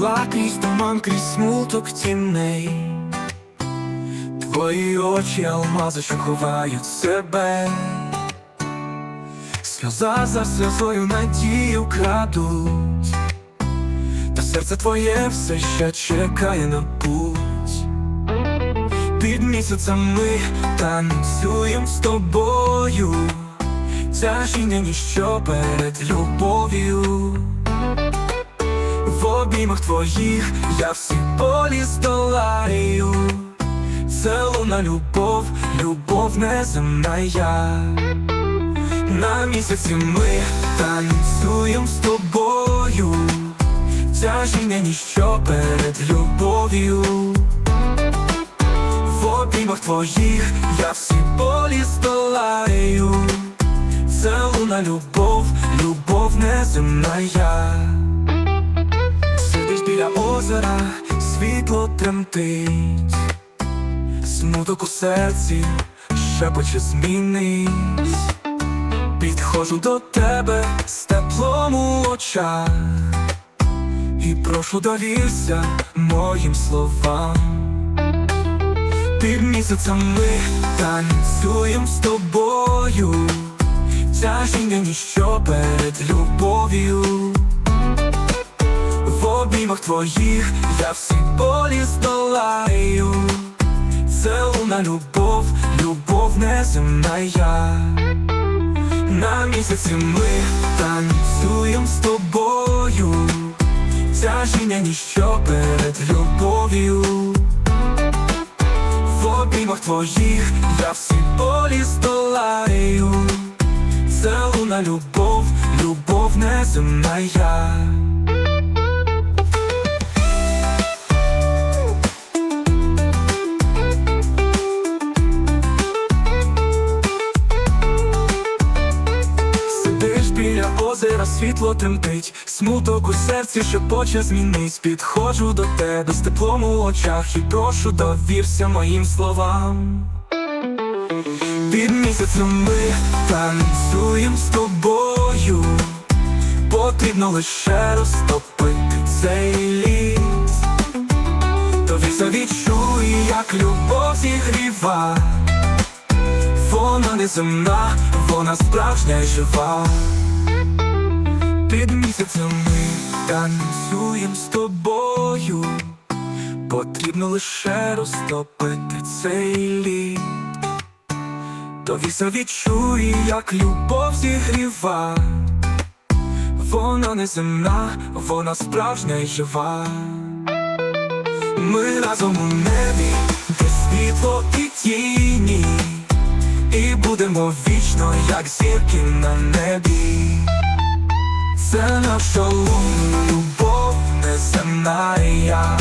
йшла крізь туман, крізь смуток тіней. Твої очі алмази, що ховають себе. Сльоза за сльозою надію крадуть, та серце твоє все ще чекає на путь. Під місяцем ми танцюєм з тобою, тяжіння ніщо перед любов'ю. В обіймах твоїх я всі болі здолаю. Це луна любов, любов неземна я. На місяці ми танцюєм з тобою, тяжіння ніщо перед любов'ю. В обіймах твоїх я всі болі здолаю. Це луна любов, любов неземна я. Озера, світло тремтить, смуток у серці, шепоче змінись. Підходжу до тебе з теплом у очах і прошу довірся моїм словам. Під місяцем ми танцюєм з тобою, тяжіння ніщо перед любов'ю. Обіймах твоїх я всі болі здолаю. Це луна любов, любов неземна я. На місяці ми танцюєм з тобою, тяжіння ніщо перед любов'ю. В обіймах твоїх я всі болі здолаю. Це луна любов, любов неземна я. Озера, світло тремтить, смуток у серці, що поче змінить. Підходжу до тебе з теплом у очах і прошу довірся моїм словам. Під місяцем ми танцюєм з тобою, потрібно лише розтопити цей ліс. Довірся відчуй, як любов зігріва. Вона неземна, вона справжня й жива. Під місяцем ми танцюєм з тобою. Потрібно лише розтопити цей лід. Довіса відчуй, як любов зігріва. Вона неземна, вона справжня й жива. Ми разом у небі, де світло і тіні. І будемо вічно, як зірки на небі. Це наша лунна любов неземна і я.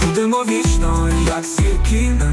Будемо вічно, як зірки на